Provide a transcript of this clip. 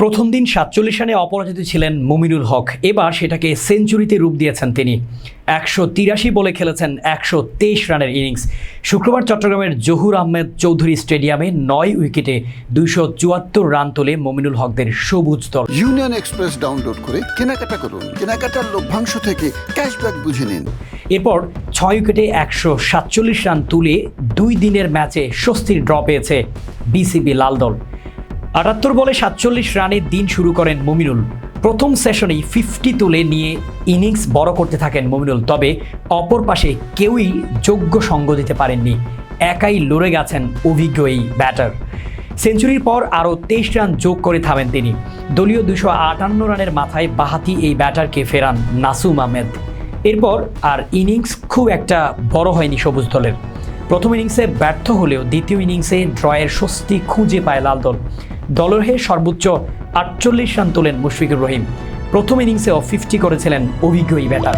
প্রথম দিন সাতচল্লিশ রানে অপরাজিত ছিলেন মুমিনুল হক। এবার সেটাকে সেঞ্চুরিতে রূপ দিয়েছেন তিনি। একশো তিরাশি বলে খেলেছেন একশো তেইশ রানের ইনিংস। শুক্রবার চট্টগ্রামের জহুর আহমেদ চৌধুরী স্টেডিয়ামে নয় উইকেটে দুইশো চুয়াত্তর রান তোলে মমিনুল হকদের সবুজ দল। ইউনিয়ন এক্সপ্রেস ডাউনলোড করে কেনাকাটা করুন। কেনাকাটার লভ্যাংশ থেকে ক্যাশব্যাক বুঝে নিন। এরপর ছয় উইকেটে একশো সাতচল্লিশ রান তুলে দুই দিনের ম্যাচে স্বস্তির ড্র পেয়েছে বিসিবি লাল দল। আটাত্তর বলে সাতচল্লিশ রানের দিন শুরু করেন মুমিনুল। প্রথম সেশনেই ফিফটি তুলে নিয়ে ইনিংস বড় করতে থাকেন মুমিনুল। তবে অপর পাশে কেউই যোগ্য সঙ্গ দিতে পারেননি। একাই লড়ে গেছেন অভিজ্ঞ এই ব্যাটার সেঞ্চুরির পর আরও তেইশ রান যোগ করে থামেন তিনি। দলীয় দুশো আটান্ন রানের মাথায় বাহাতি এই ব্যাটারকে ফেরান নাসুম আহমেদ। এরপর আর ইনিংস খুব একটা বড় হয়নি সবুজ দলের। প্রথম ইনিংসে ব্যর্থ হলেও দ্বিতীয় ইনিংসে ড্রয়ের স্বস্তি খুঁজে পায় লাল দল। দলের হয়ে সর্বোচ্চ আটচল্লিশ রান তোলেন মুশফিকুর রহিম। প্রথম ইনিংসেও ফিফটি করেছিলেন অভিজ্ঞ ব্যাটার